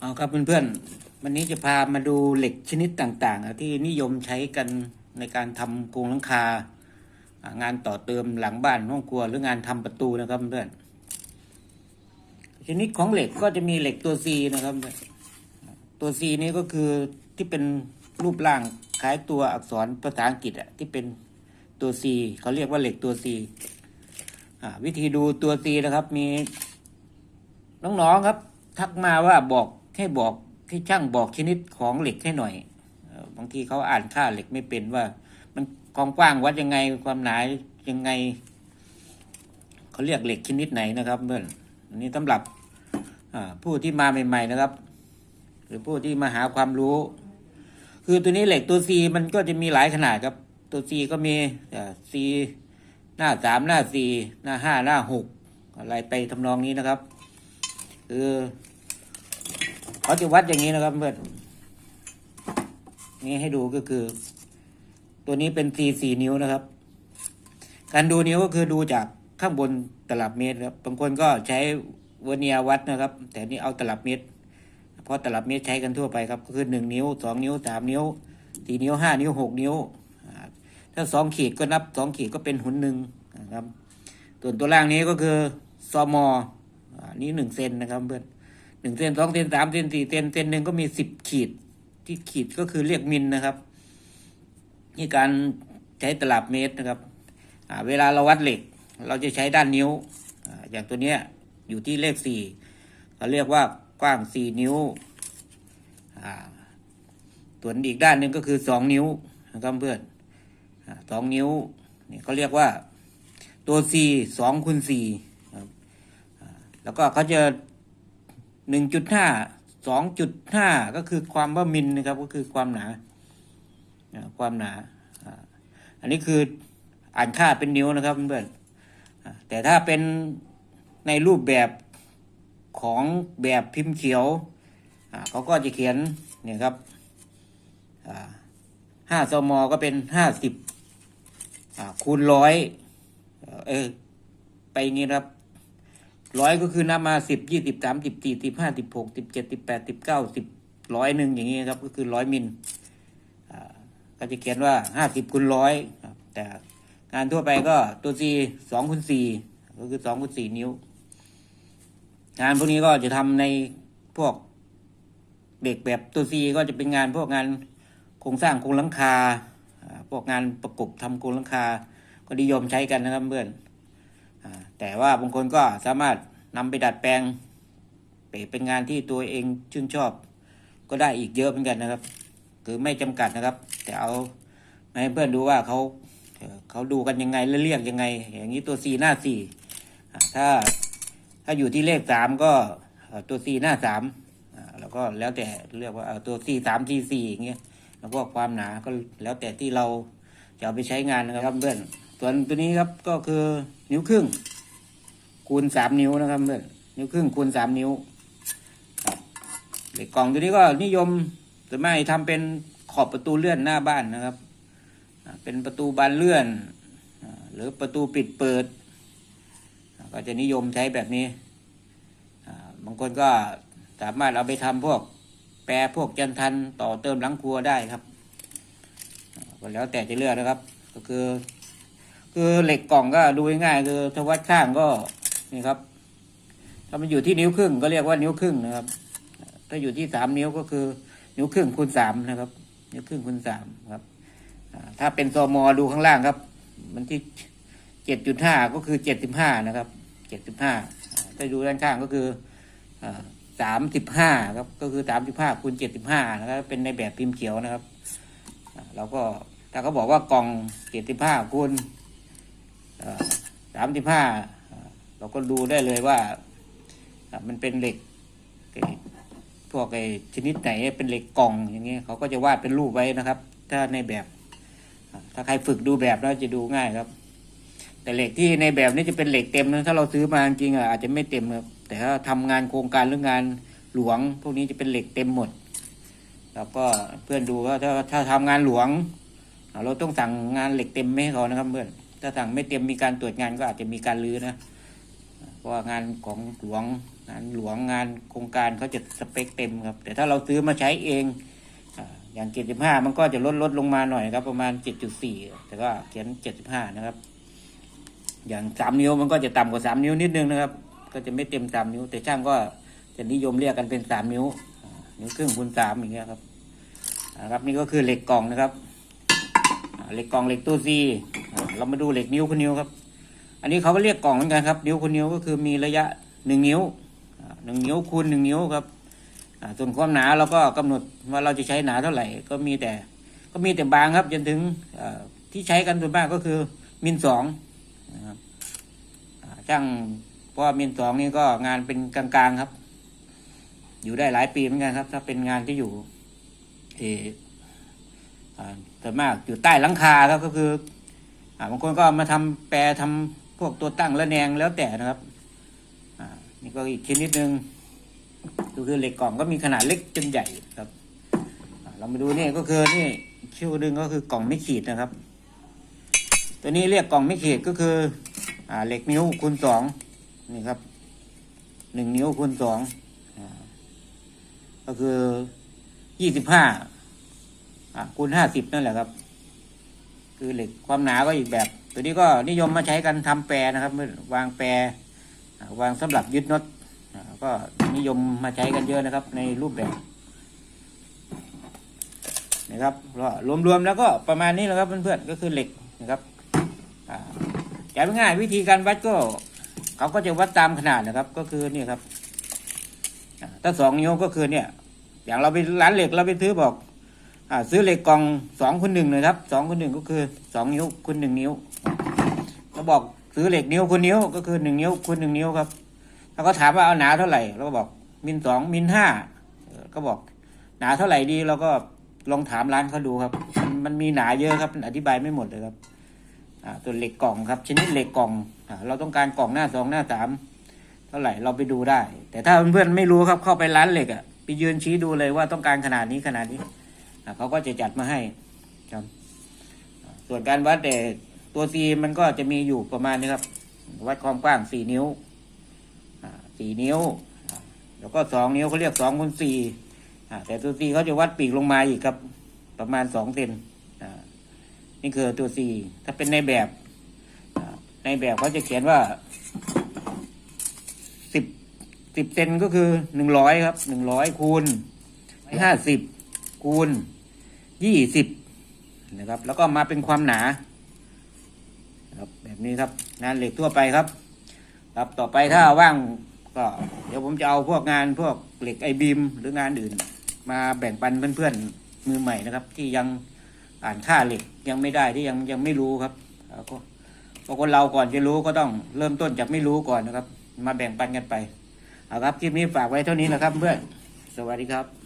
เอาครับเพื่อนๆ วันนี้จะพามาดูเหล็กชนิดต่างๆ ที่นิยมใช้กันในการทำโครงหลังคา งานต่อเติมหลังบ้านห้องครัวหรืองานทำประตูนะครับเพื่อนชนิดของเหล็กก็จะมีเหล็กตัว C นะครับเพื่อนตัว C นี้ก็คือที่เป็นรูปร่างคล้ายตัวอักษรภาษาอังกฤษอะที่เป็นตัว C เขาเรียกว่าเหล็กตัว C วิธีดูตัว C นะครับมีน้องๆครับ ทักมาว่าบอก ให้บอกให้ช่างบอกชนิดของเหล็กให้หน่อยบางทีเขาอ่านค่าเหล็กไม่เป็นว่า มันความกว้างวัดยังไงความหนายังไงเขาเรียกเหล็กชนิดไหนนะครับเพื่อนอันนี้สำหรับผู้ที่มาใหม่ๆนะครับ หรือผู้ที่มาหาความรู้ คือตัวนี้เหล็กตัวซีมันก็จะมีหลายขนาดครับ ตัวซีก็มีซีหน้าสามหน้าสี่หน้าห้าหน้าหกอะไรไปทำนองนี้นะครับ คือ เขาจะวัดอย่างนี้นะครับเพื่อนนี่ให้ดูก็คือ ตัวนี้เป็นสี่สี่นิ้วนะครับ การดูนิ้วก็คือดูจากข้างบนตลับเมตรครับบางคนก็ใช้เวเนียวัดนะครับ แต่นี่เอาตลับเมตรเพราะตลับเมตรใช้กันทั่วไปครับก็คือหนึ่งนิ้วสองนิ้วสามนิ้วสี่นิ้วห้านิ้วหกนิ้วถ้าสองขีดก็นับสองขีดก็เป็นหุนหนึ่งนะครับส่วนตัวล่างนี้ก็คือซอมอนี่หนึ่งเซนนะครับเพื่อน หนึ่งเซนสองเซนสามเซนสี่เซนเซนหนึ่งก็มีสิบขีด ที่ขีดก็คือเรียกมิลนะครับ นี่การใช้ตลับเมตรนะครับเวลาเราวัดเหล็ก เราจะใช้ด้านนิ้วออย่างตัวเนี้ยอยู่ที่เลขสี่เขาเรียกว่ากว้างสี่นิ้วส่วนอีกด้านหนึ่งก็คือสองนิ้วนะครับเพื่อนสองนิ้วนี่เขาเรียกว่าตัว C สองคูณสี่ครับแล้วก็เขาจะ หนึ่งจุดห้าสองจุดห้าก็คือความว่ามิลนะครับก็คือความหนาความหนา อันนี้คืออ่านค่าเป็นนิ้วนะครับเพื่อนแต่ถ้าเป็นในรูปแบบของแบบพิมพ์เขียวเขาก็จะเขียนเนี่ยครับห้าสมก็เป็นห้าสิบคูณร้อยเออไปงี้ครับ ร้อยก็คือนับมาสิบยี่สิบสามสิบสี่สิบห้าสิบหกสิบเจ็ดสิบแปดสิบเก้าสิบร้อยหนึ่งอย่างงี้ครับ ก็คือร้อยมิลอ่าก็จะเขียนว่าห้าสิบคูณร้อยแต่งานทั่วไปก็ตัวซีสองคูณสี่ก็คือสองคูณสี่นิ้ว งานพวกนี้ก็จะทำในพวกเด็กแบบตัวซีก็จะเป็นงานพวกงานโครงสร้างโครงหลังคาพวกงานประกบทำโครงหลังคา ก็นิยมใช้กันนะครับเพื่อน แต่ว่าบางคนก็สามารถนำไปดัดแปลงไปเป็นงานที่ตัวเองชื่นชอบ ก็ได้อีกเยอะเหมือนกันนะครับ คือไม่จำกัดนะครับ แต่เอาให้เพื่อนดูว่าเขาเขาดูกันยังไงและเรียกยังไง อย่างนี้ตัวสี่หน้าสี่ถ้าถ้าอยู่ที่เลขสามก็ตัวสี่หน้าสามแล้วก็แล้วแต่เรียกว่าตัวสี่สามสี่สี่อย่างเงี้ยแล้วก็ความหนาก็แล้วแต่ที่เราจะเอาไปใช้งานนะครับเพื่อน ส่วนตัวนี้ครับก็คือนิ้วครึ่ง คูณสามนิ้วนะครับเพื่อนนิ้วครึ่งคูณสามนิ้วเหล็กกล่องตัวนี้ก็นิยมส่วนมากทำเป็นขอบประตูเลื่อนหน้าบ้านนะครับ เป็นประตูบานเลื่อน หรือประตูปิดเปิด ก็จะนิยมใช้แบบนี้บางคนก็สามารถเอาไปทำพวกแปรพวกจันทันต่อเติมหลังครัวได้ครับก็แล้วแต่จะเลือกนะครับ ก็คือ คือเหล็กกล่องก็ดูง่ายๆคือถ้าวัดข้างก็นี่ครับ ถ้ามันอยู่ที่นิ้วครึ่งก็เรียกว่านิ้วครึ่งนะครับ ถ้าอยู่ที่สามนิ้วก็คือ นิ้วครึ่งคูณสามนะครับ นิ้วครึ่งคูณสามครับถ้าเป็นซมอดูข้างล่างครับ มันที่เจ็ดจุดห้าก็คือเจ็ดสิบห้านะครับเจ็ดสิบห้าถ้าดูด้านข้างก็คือสามสิบห้าครับ ก็คือสามสิบห้าคูณเจ็ดสิบห้านะครับ เป็นในแบบพิมพ์เขียวนะครับเราก็ถ้าเขาบอกว่ากล่องเจ็ดสิบห้าคูณ สามสิบห้าเราก็ดูได้เลยว่ามันเป็นเหล็กพวกไอ้ชนิดไหนเป็นเหล็กกล่องอย่างเงี้ยเขาก็จะวาดเป็นรูปไว้นะครับ ถ้าในแบบถ้าใครฝึกดูแบบแล้วจะดูง่ายครับ แต่เหล็กที่ในแบบนี้จะเป็นเหล็กเต็มนะถ้าเราซื้อมาจริงอะอาจจะไม่เต็มครับแต่ถ้าทำงานโครงการหรืองานหลวง พวกนี้จะเป็นเหล็กเต็มหมดแล้วก็เพื่อนดูว่าถ้าถ้าทำงานหลวง เราต้องสั่งงานเหล็กเต็มไม่ให้เขานะครับเพื่อน ถ้าสั่งไม่เต็มมีการตรวจงานก็อาจจะมีการรื้อนะ เพราะว่างานของหลวงงานหลวงงานโครงการเขาจะสเปคเต็มครับ แต่ถ้าเราซื้อมาใช้เองอย่างเจ็ดสิบห้ามันก็จะลดลดลงมาหน่อยครับ ประมาณเจ็ดจุดสี่แต่ก็เขียนเจ็ดสิบห้านะครับ อย่างสามนิ้วมันก็จะต่ำกว่าสามนิ้วนิดนึงนะครับ ก็จะไม่เต็มสามนิ้ว แต่ช่างก็จะนิยมเรียกกันเป็นสามนิ้ว นิ้วครึ่งคูณสามอย่างเงี้ยครับอ่าครับ นี่ก็คือเหล็กกล่องนะครับเหล็กกล่องเหล็กตู้ซี เรามาดูเหล็กนิ้วคุณนิ้วครับ อันนี้เขาก็เรียกกล่องเหมือนกันครับ นิ้วคุณนิ้วก็คือมีระยะหนึ่งนิ้วหนึ่งนิ้วคูณหนึ่งนิ้วครับส่วนความหนาเราก็กำหนดว่าเราจะใช้หนาเท่าไหร่ก็มีแต่ก็มีแต่บางครับจนถึงที่ใช้กันส่วนมากก็คือมิลสองนะครับอ่าช่างเพราะมิลสองนี่ก็งานเป็นกลางๆครับ อยู่ได้หลายปีเหมือนกันครับ ถ้าเป็นงานที่อยู่เอออ่าส่วนมากอยู่ใต้หลังคาครับก็คือ บางคนก็มาทำแปรทำพวกตัวตั้งและแนงแล้วแต่นะครับอ่านี่ก็อีกชนิดหนึ่งก็คือเหล็กกล่องก็มีขนาดเล็กจนใหญ่ครับเรามาดูนี่ก็คือนี่ชื่อหนึ่งก็คือกล่องไม่ขีดนะครับ ตัวนี้เรียกกล่องไม่ขีดก็คืออ่าเหล็กนิ้วคูณสองนี่ครับหนึ่งนิ้วคูณสองก็คือยี่สิบห้าคูณห้าสิบนั่นแหละครับ คือเหล็กความหนาก็อีกแบบ ตัวนี้ก็นิยมมาใช้กันทำแปรนะครับเมื่อวางแปรวางสำหรับยึดน็อตก็นิยมมาใช้กันเยอะนะครับ ในรูปแบบนะครับรวมๆแล้วก็ประมาณนี้แหละครับเพื่อนๆก็คือเหล็กนะครับอ่าจำง่ายวิธีการวัดก็เขาก็จะวัดตามขนาดนะครับ ก็คือนี่ครับถ้าสองนิ้วก็คือเนี่ย อย่างเราไปร้านเหล็กเราไปซื้อบอก ซื้อเหล็กกล่องสองคูณหนึ่งเลยครับสองคูณหนึ่งก็คือสองนิ้วคูณหนึ่งนิ้วเราบอกซื้อเหล็กนิ้วคูณนิ้วก็คือหนึ่งนิ้วคูณหนึ่งนิ้วครับแล้วก็ถามว่าเอาหนาเท่าไหร่เราก็บอกมิลสองมิลห้าก็บอกหนาเท่าไหร่ดีเราก็ลองถามร้านเขาดูครับ มันมีหนาเยอะครับอธิบายไม่หมดเลยครับอ่าตัวเหล็กกล่องครับชนิดเหล็กกล่องอ่าเราต้องการกล่องหน้าสองหน้าสามเท่าไหร่เราไปดูได้ แต่ถ้าเพื่อนๆไม่รู้ครับเข้าไปร้านเหล็กอะไปยืนชี้ดูเลยว่าต้องการขนาดนี้ขนาดนี้ เขาก็จะจัดมาให้ครับ ส่วนการวัดแต่ตัวซีมันก็จะมีอยู่ประมาณนี้ครับ วัดความกว้างสี่นิ้วสี่นิ้ว แล้วก็สองนิ้วเขาเรียกสองคูณสี่แต่ตัวซีเขาจะวัดปีกลงมาอีกครับประมาณสองเซนอ่านี่คือตัวซีถ้าเป็นในแบบในแบบเขาจะเขียนว่าสิบสิบเซนก็คือหนึ่งร้อยครับหนึ่งร้อยคูณห้าสิบคูณ ยี่สิบนะครับ แล้วก็มาเป็นความหนาครับแบบนี้ครับงานเหล็กทั่วไปครับ ครับต่อไปถ้าว่างก็เดี๋ยวผมจะเอาพวกงานพวกเหล็กไอบีมหรืองานอื่น มาแบ่งปันเพื่อนๆมือใหม่นะครับ ที่ยังอ่านค่าเหล็กยังไม่ได้ที่ยังยังไม่รู้ครับก็เพราะคนเราก่อนจะรู้ก็ต้องเริ่มต้นจากไม่รู้ก่อนนะครับ มาแบ่งปันกันไปเอาครับคลิปนี้ฝากไว้เท่านี้นะครับเพื่อนสวัสดีครับ